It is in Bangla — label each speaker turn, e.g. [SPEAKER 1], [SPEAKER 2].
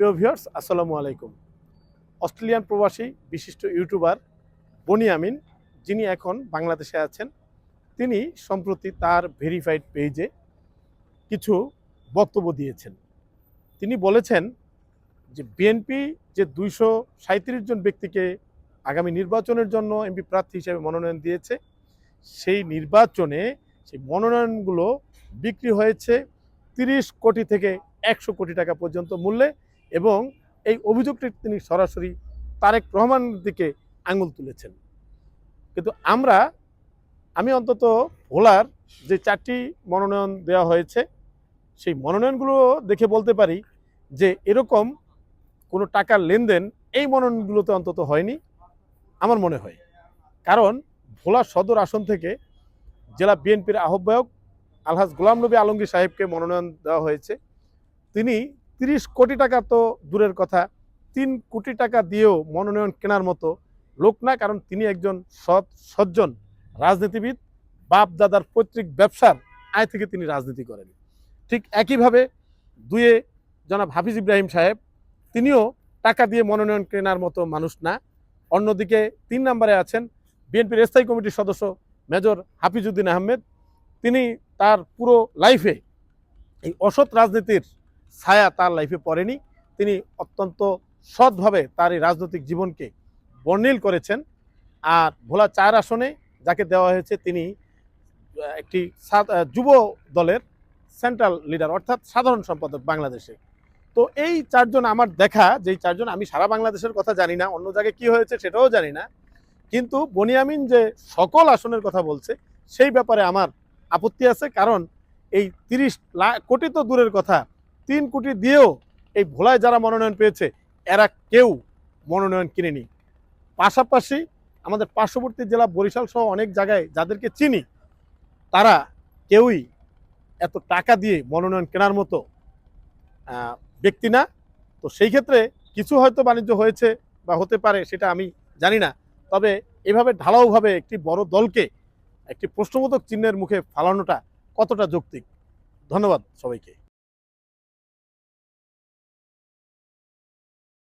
[SPEAKER 1] প্রিয় ভিউয়ার্স, আসসালামু আলাইকুম। অস্ট্রেলিয়ান প্রবাসী বিশিষ্ট ইউটিউবার বনি আমিন, যিনি এখন বাংলাদেশে আছেন, তিনি সম্প্রতি তার ভেরিফাইড পেজে কিছু বক্তব্য দিয়েছেন। তিনি বলেছেন যে, বিএনপি যে দুইশো সাঁত্রিশ জন ব্যক্তিকে আগামী নির্বাচনের জন্য এমপি প্রার্থী হিসেবে মনোনয়ন দিয়েছে, সেই নির্বাচনে সেই মনোনয়নগুলো বিক্রি হয়েছে তিরিশ কোটি থেকে একশো কোটি টাকা পর্যন্ত মূল্যে। এবং এই অভিযোগটি তিনি সরাসরি তারেক রহমানের দিকে আঙুল তুলেছেন। কিন্তু আমরা, আমি অন্তত ভোলার যে চারটি মনোনয়ন দেওয়া হয়েছে, সেই মনোনয়নগুলো দেখে বলতে পারি যে এরকম কোনো টাকার লেনদেন এই মনোনয়নগুলোতে অন্তত হয়নি, আমার মনে হয়। কারণ ভোলা সদর আসন থেকে জেলা বিএনপির আহ্বায়ক আলহাজ গোলাম নবী আলমগীর সাহেবকে মনোনয়ন দেওয়া হয়েছে। তিনি তিরিশ কোটি টাকা তো দূরের কথা। তিন কোটি টাকা দিয়েও মনোনয়ন কেনার মতো লোক না কারণ তিনি একজন সৎ সজ্জন, রাজনীতিবিদ বাপ দাদার পৈতৃক ব্যবসার আয় থেকে তিনি রাজনীতি করেন। ঠিক একইভাবে দুয়ে জনাব হাফিজ ইব্রাহিম সাহেব, তিনিও টাকা দিয়ে মনোনয়ন কেনার মতো মানুষ না। অন্যদিকে তিন নম্বরে আছেন বিএনপির স্থায়ী কমিটির সদস্য মেজর হাফিজউদ্দিন আহমেদ। তিনি তার পুরো লাইফে এই অসৎ রাজনীতির ছায়া তার লাইফে পড়েনি। তিনি অত্যন্ত সৎভাবে তার এই রাজনৈতিক জীবনকে বর্ণিল করেছেন। আর ভোলা চার আসনে যাকে দেওয়া হয়েছে, তিনি একটি যুব দলের সেন্ট্রাল লিডার অর্থাৎ সাধারণ সম্পাদক বাংলাদেশে। তো এই চারজন আমার দেখা যে এই চারজন আমি সারা বাংলাদেশের কথা জানি না, অন্য জায়গায় কি হয়েছে সেটাও জানি না। কিন্তু বনিয়ামিন যে সকল আসনের কথা বলছে, সেই ব্যাপারে আমার আপত্তি আছে। কারণ এই তিরিশ লাখ কোটি তো দূরের কথা তিন কোটি দিয়েও এই ভোলায় যারা মনোনয়ন পেয়েছে, এরা কেউ মনোনয়ন কিনেনি। পাশাপাশি আমাদের পার্শ্ববর্তী জেলা বরিশাল সহ অনেক জায়গায় যাদেরকে চিনি, তারা কেউই এত টাকা দিয়ে মনোনয়ন কেনার মতো ব্যক্তি না। তো সেই ক্ষেত্রে কিছু হয়তো বাণিজ্য হয়েছে বা হতে পারে সেটা আমি জানি না। তবে এভাবে ঢালাওভাবে একটি বড় দলকে একটি প্রশ্নবোধক চিহ্নের মুখে ফালানোটা কতটা যৌক্তিক? ধন্যবাদ সবাইকে।